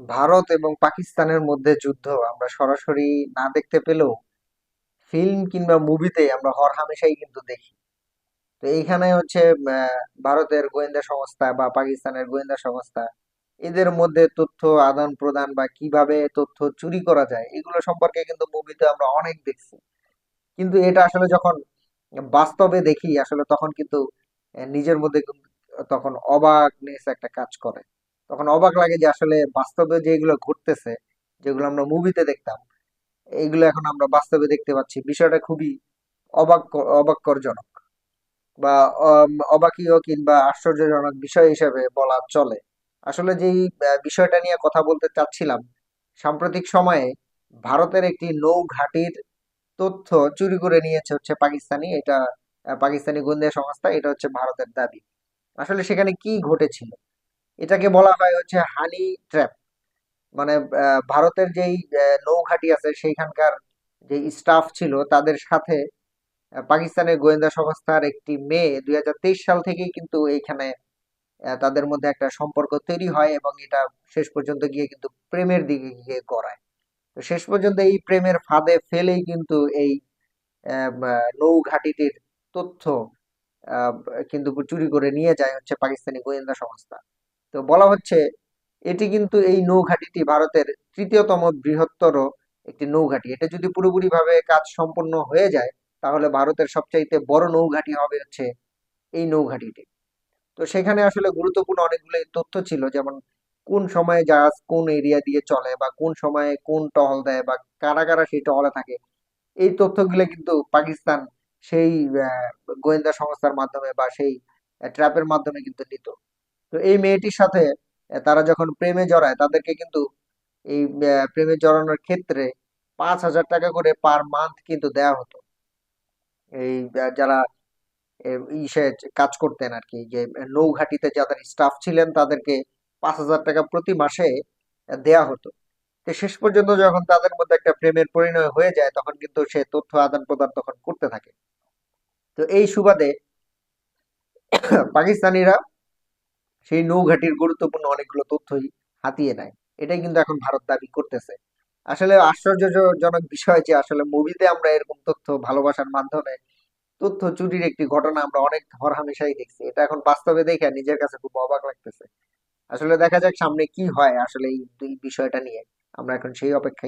ভারত এবং পাকিস্তানের মধ্যে যুদ্ধ, আমরা সরাসরি না দেখতে পেলেও ফিল্ম কিংবা মুভিতে আমরা হরহামেশাই কিন্তু দেখি। তো এইখানে হচ্ছে ভারতের গোয়েন্দা সংস্থা বা পাকিস্তানের গোয়েন্দা সংস্থা, এদের মধ্যে তথ্য আদান প্রদান বা কীভাবে তথ্য চুরি করা যায়, এগুলো সম্পর্কে কিন্তু মুভিতে আমরা অনেক দেখছি। কিন্তু এটা আসলে যখন বাস্তবে দেখি, আসলে তখন কিন্তু নিজের মধ্যে তখন অবাকনেস একটা কাজ করে। তখন অবাক লাগে যে আসলে বাস্তবে যেগুলো ঘটতেছে, যেগুলো আমরা মুভিতে দেখতাম, এইগুলো এখন আমরা বাস্তবে দেখতে পাচ্ছি। বিষয়টা খুবই অবাক অবাক্যরজনক বা অবাকীয় কিংবা আশ্চর্যজনক বিষয় হিসেবে বলা চলে। আসলে যেই বিষয়টা নিয়ে কথা বলতে চাচ্ছিলাম, সাম্প্রতিক সময়ে ভারতের একটি নৌ ঘাঁটির তথ্য চুরি করে নিয়েছে হচ্ছে পাকিস্তানি, এটা পাকিস্তানি গোয়েন্দা সংস্থা, এটা হচ্ছে ভারতের দাবি। আসলে সেখানে কি ঘটেছিল? এটাকে বলা হয় হচ্ছে হানি ট্র্যাপ। মানে ভারতের যেই নৌঘাটি আছে সেইখানকার যে স্টাফ ছিল তাদের সাথে পাকিস্তানের গোয়েন্দা সংস্থার একটি মেয়ে দুই হাজার তেইশ সাল থেকেই কিন্তু এইখানে তাদের মধ্যে একটা সম্পর্ক তৈরি হয় এবং এটা শেষ পর্যন্ত গিয়ে কিন্তু প্রেমের দিকে গিয়ে গড়ায়। তো শেষ পর্যন্ত এই প্রেমের ফাঁদে ফেলেই কিন্তু এই আহ, তথ্য কিন্তু চুরি করে নিয়ে যায় হচ্ছে পাকিস্তানি গোয়েন্দা সংস্থা। তো বলা হচ্ছে এটি কিন্তু এই নৌঘাঁটিটি ভারতের তৃতীয়তম বৃহত্তর একটি নৌঘাঁটি। এটা যদি পুরোপুরিভাবে কাজ সম্পন্ন হয়ে যায়, তাহলে ভারতের সবচাইতে বড় নৌঘাঁটি হবে হচ্ছে এই নৌঘাঁটিটি। তো সেখানে আসলে গুরুত্বপূর্ণ অনেকগুলো তথ্য ছিল, যেমন কোন সময়ে জাহাজ কোন এরিয়া দিয়ে চলে বা কোন সময়ে কোন টহল দেয় বা কারা কারা সেই টহলে থাকে, এই তথ্যগুলো কিন্তু পাকিস্তান সেই গোয়েন্দা সংস্থার মাধ্যমে বা সেই ট্র্যাপের মাধ্যমে কিন্তু নিত। তো এই মেয়েটির সাথে তারা যখন প্রেমে জড়ায়, তাদেরকে কিন্তু এই প্রেমে জড়ানোর ক্ষেত্রে পাঁচ হাজার টাকা করে পার মান্থ কিন্তু দেওয়া হতো। এই যারা ইসে কাজ করতেন আর কি যে নৌঘাটিতে যাদের স্টাফ ছিলেন, তাদেরকে পাঁচ হাজার টাকা প্রতি মাসে দেয়া হতো। তো শেষ পর্যন্ত যখন তাদের মধ্যে একটা প্রেমের পরিণয় হয়ে যায়, তখন কিন্তু সে তথ্য আদান প্রদান তখন করতে থাকে। তো এই সুবাদে পাকিস্তানিরা সেই নৌঘাটির গুরুত্বপূর্ণ অনেকগুলো তথ্যই হাতিয়ে নেয়। এটাই কিন্তু এখন ভারত দাবি করতেছে। আসলে আশ্চর্যজনক বিষয় যে আসলে মুভিতে আমরা এরকম তথ্য ভালোবাসার মাধ্যমে তথ্য চুরির একটি ঘটনা আমরা অনেক হরহামেশাই দেখছি। এটা এখন বাস্তবে দেখে নিজের কাছে খুব অবাক লাগতেছে। আসলে দেখা যাক সামনে কি হয় আসলে এই বিষয়টা নিয়ে। আমরা এখন সেই অপেক্ষায়